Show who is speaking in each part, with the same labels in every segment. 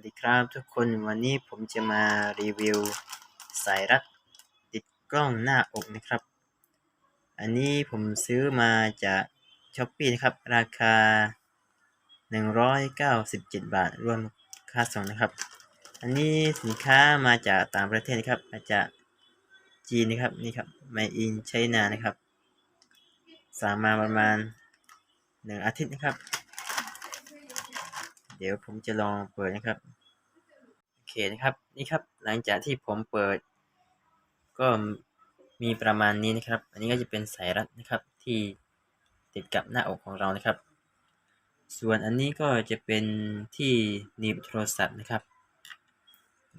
Speaker 1: วัสดีครับทุกคนวันนี้ผมจะมารีวิว สายรัดติดกล้องหน้าอกนะครับ อันนี้ผมซื้อมาจากช้อปปี้นะครับ ราคา 197 บาท รวมค่าส่งนะครับ อันนี้สินค้ามาจากต่างประเทศนะครับ มาจากจีนนะครับนี่ครับ Made in China นะครับสั่งมาประมาณหนึ่งอาทิตย์นะครับ เดี๋ยวผมจะลองเปิดนะครับ โอเคนะครับ นี่ครับ หลังจากที่ผมเปิด ก็มีประมาณนี้นะครับ อันนี้ก็จะเป็นสายรัดนะครับที่ติดกับหน้าอกของเรานะครับ ส่วนอันนี้ก็จะเป็นที่หนีบโทรศัพท์นะครับ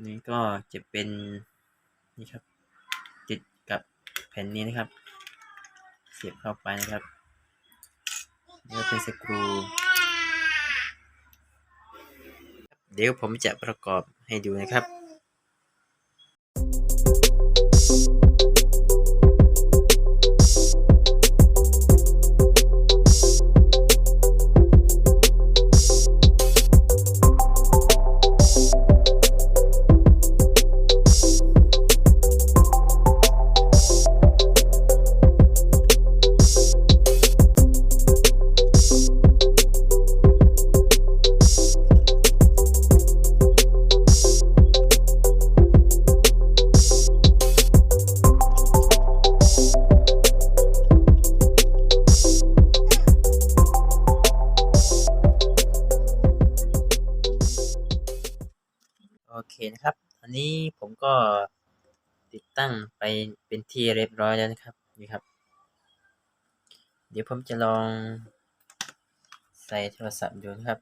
Speaker 1: นนี้ก็จะเป็นนี่ครับ ติดกับแผ่นนี้นะครับ เสียบเข้าไปนะครับนี่ก็เป็นสกรู เดี๋ยวผมจะประกอบให้ดูนะครับ เคนะครับอันนี้ผมก็ติดตั้งไปเป็นที่เรียบร้อยแล้วนะครับนี่ครับ เดี๋ยวผมจะลองใส่โทรศัพท์ดูนะครับ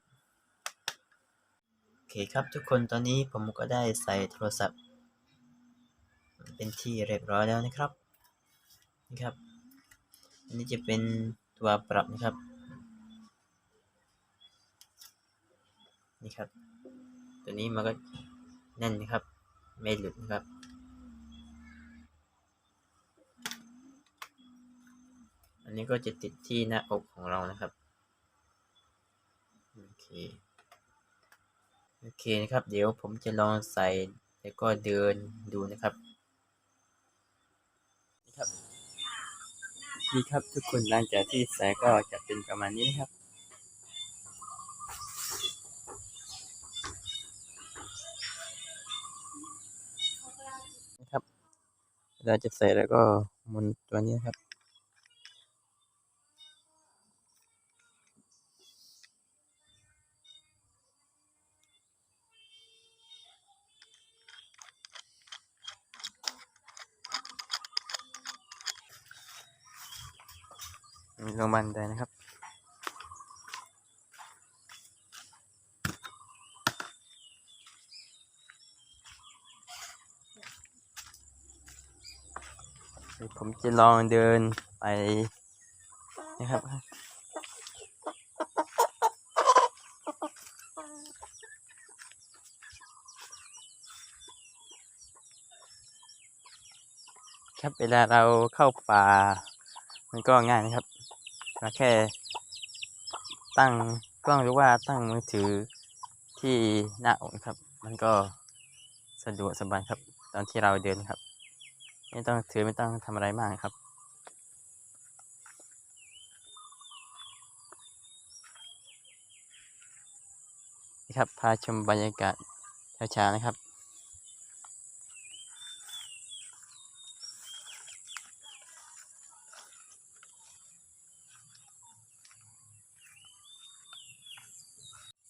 Speaker 1: โอเคครับทุกคนตอนนี้ผมก็ได้ใส่โทรศัพท์ เป็นที่เรียบร้อยแล้วนะครับนี่ครับอันนี้จะเป็นตัวปรับนะครับนี่ครับ ตัวนี้มันก็ แน่นนะครับ ไม่หลุดนะครับ อันนี้ก็จะติดที่หน้าอกของเรานะครับโอเคโอเคนะครับ เดี๋ยวผมจะลองใส่แล้วก็เดินดูนะครับนี่ครับนี่ครับทุกคนหลังจากที่ใส่ก็จะเป็นประมาณนี้นะครับ เราจะใส่แล้วก็หมุนตัวนี้ครับ มีลงมันได้นะครับ เดี๋ยว ผมจะลองเดินไปนะครับครับเวลาเราเข้าป่า มันก็ง่ายนะครับเราแค่ตั้งกล้องหรือว่าตั้งมือถือที่หน้าอกครับ มันก็สะดวกสบายครับ ตอนที่เราเดินครับ ไม่ต้องถือไม่ต้องทำอะไรมากครับ นี่ครับ พาชมบรรยากาศช้าๆนะครับ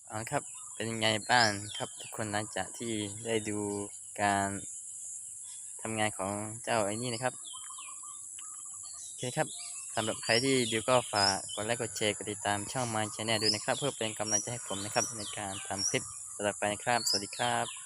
Speaker 1: เอาครับ เป็นยังไงบ้างครับทุกคนหลังจากที่ได้ดูการ ทำงานของเจ้าไอ้นี่นะครับโอเคครับสำหรับใครที่ดูก็ฝากกดไลค์กดแชร์กดติดตามช่องมาชแนลด้วยนะครับ เพื่อเป็นกำลังใจให้ผมนะครับในการทำคลิปต่อไปนะครับ สวัสดีครับ